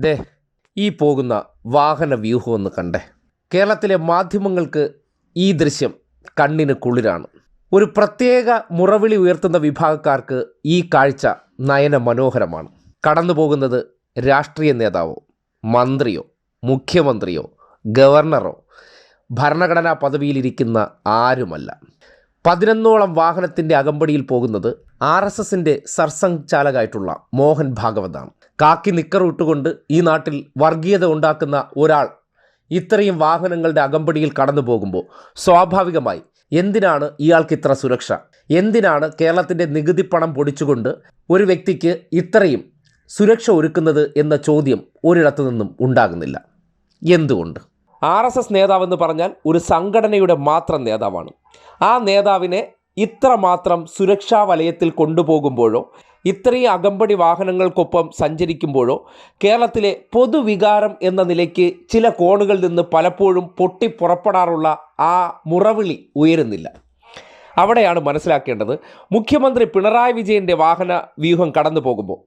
ദേ ഈ പോകുന്ന വാഹന വ്യൂഹം ഒന്ന് കണ്ടേ. കേരളത്തിലെ മാധ്യമങ്ങൾക്ക് ഈ ദൃശ്യം കണ്ണിന് കുളിരാണ്. ഒരു പ്രത്യേക മുറവിളി ഉയർത്തുന്ന വിഭാഗക്കാർക്ക് ഈ കാഴ്ച നയന മനോഹരമാണ് കടന്നു പോകുന്നത് രാഷ്ട്രീയ നേതാവോ മന്ത്രിയോ മുഖ്യമന്ത്രിയോ ഗവർണറോ ഭരണഘടനാ പദവിയിലിരിക്കുന്ന ആരുമല്ല. പതിനൊന്നോളം വാഹനത്തിന്റെ അകമ്പടിയിൽ പോകുന്നത് ആർ എസ് എസിന്റെ സർസംഘ് ചാലകായിട്ടുള്ള മോഹൻ ഭാഗവതാണ്. കാക്കി നിക്കറിട്ടുകൊണ്ട് ഈ നാട്ടിൽ വർഗീയത ഉണ്ടാക്കുന്ന ഒരാൾ ഇത്രയും വാഹനങ്ങളുടെ അകമ്പടിയിൽ കടന്നു പോകുമ്പോൾ സ്വാഭാവികമായി എന്തിനാണ് ഇയാൾക്ക് ഇത്ര സുരക്ഷ? എന്തിനാണ് കേരളത്തിന്റെ നികുതി പണം പൊടിച്ചുകൊണ്ട് ഒരു വ്യക്തിക്ക് ഇത്രയും സുരക്ഷ ഒരുക്കുന്നത് എന്ന ചോദ്യം ഒരിടത്തു നിന്നും ഉണ്ടാകുന്നില്ല. എന്തുകൊണ്ട്? ആർ എസ് എസ് നേതാവെന്ന് പറഞ്ഞാൽ ഒരു സംഘടനയുടെ മാത്രം നേതാവാണ്. ആ നേതാവിനെ ഇത്ര മാത്രം സുരക്ഷാ വലയത്തിൽ കൊണ്ടുപോകുമ്പോഴോ ഇത്രയും അകമ്പടി വാഹനങ്ങൾക്കൊപ്പം സഞ്ചരിക്കുമ്പോഴോ കേരളത്തിലെ പൊതുവികാരം എന്ന നിലയ്ക്ക് ചില കോണുകളിൽ നിന്ന് പലപ്പോഴും പൊട്ടിപ്പുറപ്പെടാറുള്ള ആ മുറവിളി ഉയരുന്നില്ല. അവിടെയാണ് മനസ്സിലാക്കേണ്ടത് മുഖ്യമന്ത്രി പിണറായി വിജയന്റെ വാഹന വ്യൂഹം കടന്നു പോകുമ്പോൾ